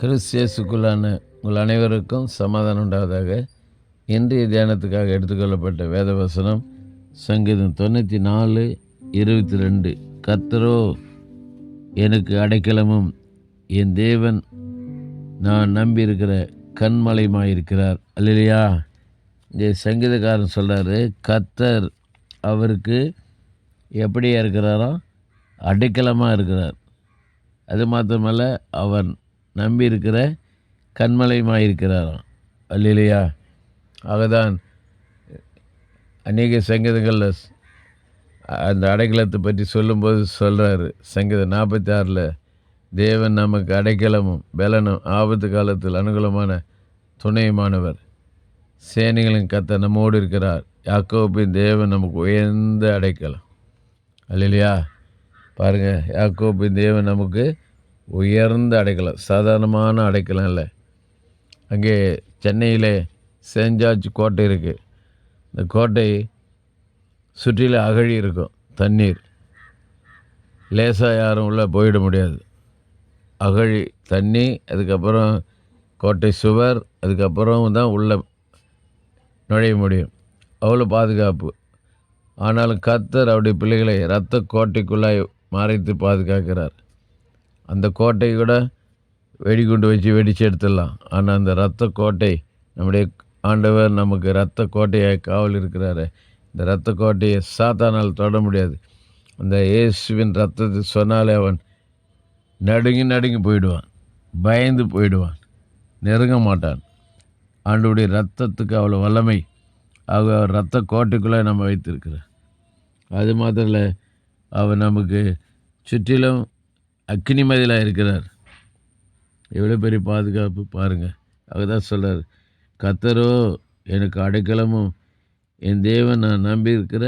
கிறிஸ்தியஸுக்குள்ளான உங்கள் அனைவருக்கும் சமாதானம் உண்டாவதாக இன்றைய தியானத்துக்காக எடுத்துக்கொள்ளப்பட்ட வேதவசனம் சங்கீதம் தொண்ணூற்றி நாலு இருபத்தி ரெண்டு கத்தரோ எனக்கு அடைக்கலமும் என் தேவன் நான் நம்பியிருக்கிற கண்மலையுமாயிருக்கிறார். அல்லையா இந்த சங்கீதக்காரன் சொல்கிறாரு கத்தர் அவருக்கு எப்படியா இருக்கிறாரோ அடைக்கலமாக இருக்கிறார். அது மாத்திரமல்ல அவர் நம்பி இருக்கிற கண்மலையுமாக இருக்கிறாராம் அல்லையா ஆகதான் அநேக சங்கீதங்களில் அந்த அடைக்கலத்தை பற்றி சொல்லும்போது சொல்கிறாரு சங்கீதம் நாற்பத்தி ஆறில் தேவன் நமக்கு அடைக்கலமும் பலனும் ஆபத்து காலத்தில் அனுகூலமான துணையுமானவர். சேனைகளின் கத்த நம்மோடு இருக்கிறார். யாக்கோப்பின் தேவன் நமக்கு உயர்ந்த அடைக்கலம். அல்லையா பாருங்கள் யாக்கோப்பின் தேவன் நமக்கு உயர்ந்த அடைக்கலம் சாதாரணமான அடைக்கலம் இல்லை. அங்கே சென்னையில் சென்ட் ஜார்ஜ் கோட்டை இருக்குது இந்த கோட்டை சுற்றிலும் அகழி இருக்கும் தண்ணீர். லேசாக யாரும் உள்ளே போயிட முடியாது. அகழி தண்ணி அதுக்கப்புறம் கோட்டை சுவர் அதுக்கப்புறம் தான் உள்ளே நுழைய முடியும். அவ்வளோ பாதுகாப்பு. ஆனாலும் கத்தர் அவருடைய பிள்ளைகளை இரத்த கோட்டைக்குள்ளாய் மறைத்து பாதுகாக்கிறார். அந்த கோட்டை கூட வெடிகுண்டு வச்சு வெடித்து எடுத்துடலாம் ஆனால் அந்த இரத்த கோட்டை நம்முடைய ஆண்டவர் நமக்கு இரத்த கோட்டையாக காவல் இருக்கிறாரு. இந்த இரத்த கோட்டையை சாத்தானால் தொட முடியாது. அந்த இயேசுவின் ரத்தத்தை சொன்னாலே அவன் நடுங்கி நடுங்கி போயிடுவான். பயந்து போயிடுவான். நெருங்க மாட்டான். ஆண்டுடைய ரத்தத்துக்கு அவ்வளோ வல்லமை. ஆக அவர் ரத்த கோட்டைக்குள்ளே நம்ம வைத்திருக்கிறார். அது மாத்திரம் இல்லை அவர் நமக்கு சுற்றிலும் அக்னிமதியிலாக இருக்கிறார். எவ்வளோ பெரிய பாதுகாப்பு பாருங்கள் அதுதான் சொல்கிறார் கத்தரோ எனக்கு அடைக்கலமும் என் தேவன் நான் நம்பியிருக்கிற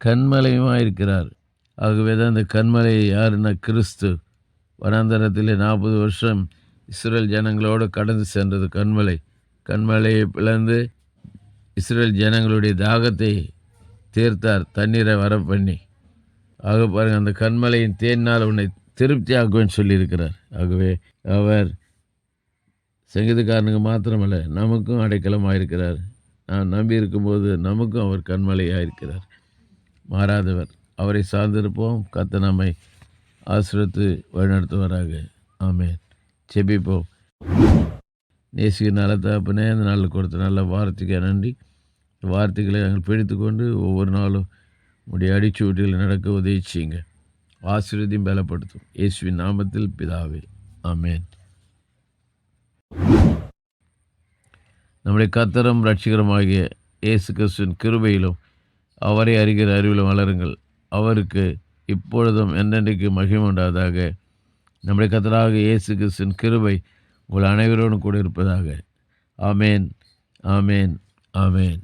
கண்மலையுமாக இருக்கிறார். ஆகவே தான் அந்த கண்மலை யாருன்னா கிறிஸ்து. வனாந்தரத்தில் நாற்பது வருஷம் இஸ்ரேல் ஜனங்களோடு கடந்து சென்றது கண்மலை கண்மலையை பிளந்து இஸ்ரேல் ஜனங்களுடைய தாகத்தை தீர்த்தார் தண்ணீரை வர பண்ணி ஆக பாருங்கள் அந்த கண்மலையின் தேனால் உன்னை திருப்தி சொல்லியிருக்கிறார். ஆகவே அவர் சங்கீதக்காரனுக்கு மாத்திரமல்ல நமக்கும் அடைக்கலமாக இருக்கிறார் நான் நம்பி இருக்கும்போது நமக்கும் அவர் கண்மலையாக இருக்கிறார் மாறாதவர் அவரை சார்ந்திருப்போம். கத்த நம்மை ஆசிரத்து வழிநடத்துவராக. ஆமேன். செபிப்போம் நேசிக்க நல்ல தகப்பனே அந்த நாளில் கொடுத்த நல்ல வார்த்தைக்கு நன்றி. வார்த்தைகளை நாங்கள் பிடித்து கொண்டு ஒவ்வொரு நாளும் உடைய அடிச்சு வீட்டில் நடக்க உதவி செய்யுங்க ஆசீர்வதியும் பலப்படுத்தும். இயேசுவின் நாமத்தில் பிதாவே ஆமேன். நம்முடைய கத்தரம் ரட்சிகரமாகிய இயேசு கிறிஸ்துவின் கிருபையிலும் அவரை அறிகிற அறிவிலும் வளருங்கள். அவருக்கு இப்பொழுதும் என்னென்றைக்கு மகிமை உண்டாதாக நம்முடைய கத்தராக இயேசு கிறிஸ்துவின் கிருபை உங்கள் அனைவரோடும் கூட இருப்பதாக. ஆமேன் ஆமேன் ஆமேன்.